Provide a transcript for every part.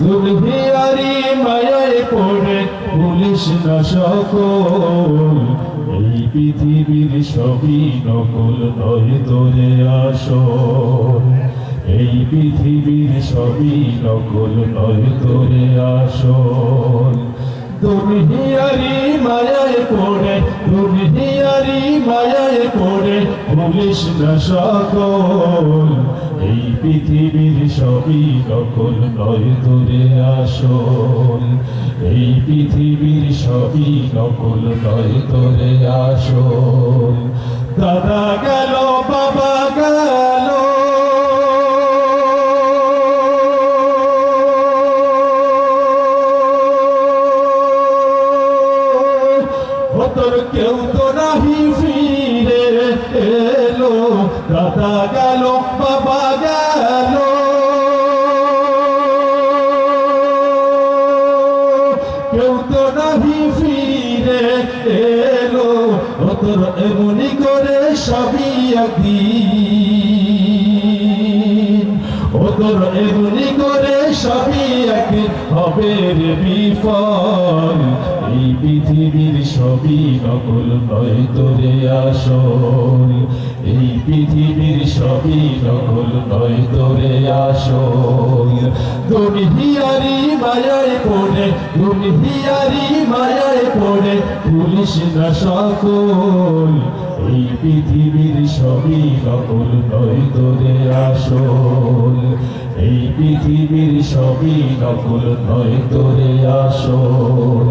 দুর্ভিয়ারি মায়ায় পড়ে পুলিশ না সকল। এই পৃথিবীর সবই নকল নয় তোরে আসল। এই পৃথিবীর সবই নকল নয় তোরে আসল। দুনিয়ারি মায়ায় পড়ে দুনিয়ারি মায়ায় পড়ে পুলিশ না সকল, এই পৃথিবীর সবই নকল নয় তোরে আসল। এই পৃথিবীর সবই নকল নয় তোরে আসল। দাদা গেল, বাবা গেল। তোর কেউ তো কেউ তো নাহি ফিরে এলো ও তোর এমনি করে সবই একদিন। ও তোর এমনি করে সবই একদিন হবে বিফল এই পৃথিবীর সবই নকল, নয় তোরে আসল। এই পৃথিবীর সবই নকল, নয় তোরে আসল। দুনিয়ারি মায়ায় পড়ে দুনিয়ারি মায়ায় পড়ে, পুলিশ না সকল। এই পৃথিবীর সবই নকল, নয় তোরে আসল। এই পৃথিবীর সবই নকল, নয় তোরে আসল।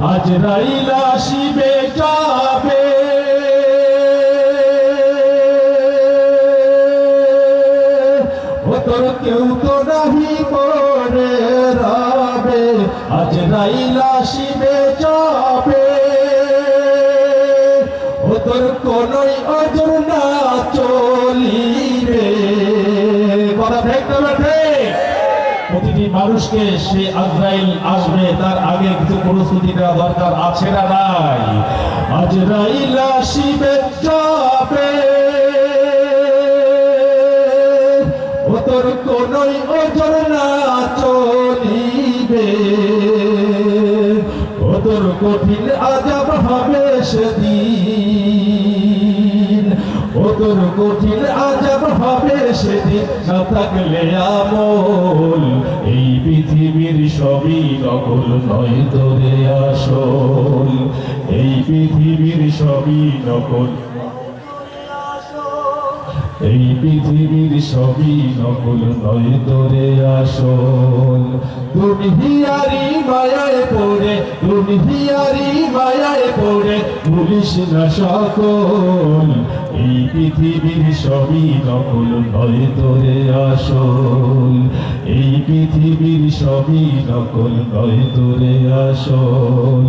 আজ রাইলা শিবে যাবে। ও তোর কেউ তো নাহি পড়ে রাবে, আজ রাইলা শিবে যাবে। ও তোর কোনই অজর না মানুষকে সে আজরাইল আসবে, তার আগে কিছু প্রস্তুতি নেওয়া দরকার আছে না নাই? আজরাইল আসিবে, যাবে। ও তোর কোনই ওজন না চলিবে। ও তোর কঠিন আজাব হবে সেদিন। ও তোর কঠিন সেদিন না থাকলে আমল, এই পৃথিবীর সবই নকল, নয় তোরে আসল। এই পৃথিবীর সবই নকল এই পৃথিবীর সবই নকল, নয় তোরে আসল। দুনিয়ারি মায়ায় পড়ে দুনিয়ারি মায়ায় পড়ে পুলিশ না সকল। এই পৃথিবীর সবই নকল, নয় তোরে আসল। এই পৃথিবীর সবই নকল, নয় তোরে আসল।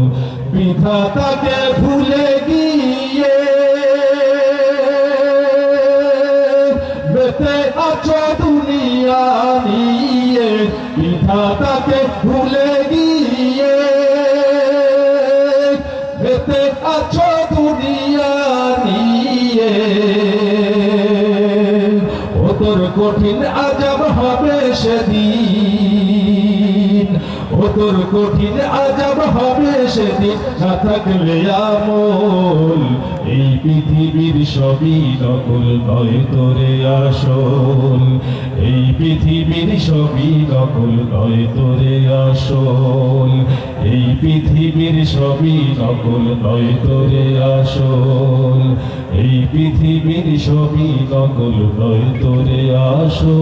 বিধাতাকে ভুলে গিয়ে কঠিন আজাব হবে সেদিন। তোর কঠিন আজাব হবে সেদিন। না থাকলে আমল, এই পৃথিবীর সবই নকল, নয় তোরে আসল। এই পৃথিবীর সবই নকল, নয় তোরে আসল। এই পৃথিবীর সবই নকল, নয় তোরে আসল। এই পৃথিবীর সবই নকল, নয় তোরে আসল।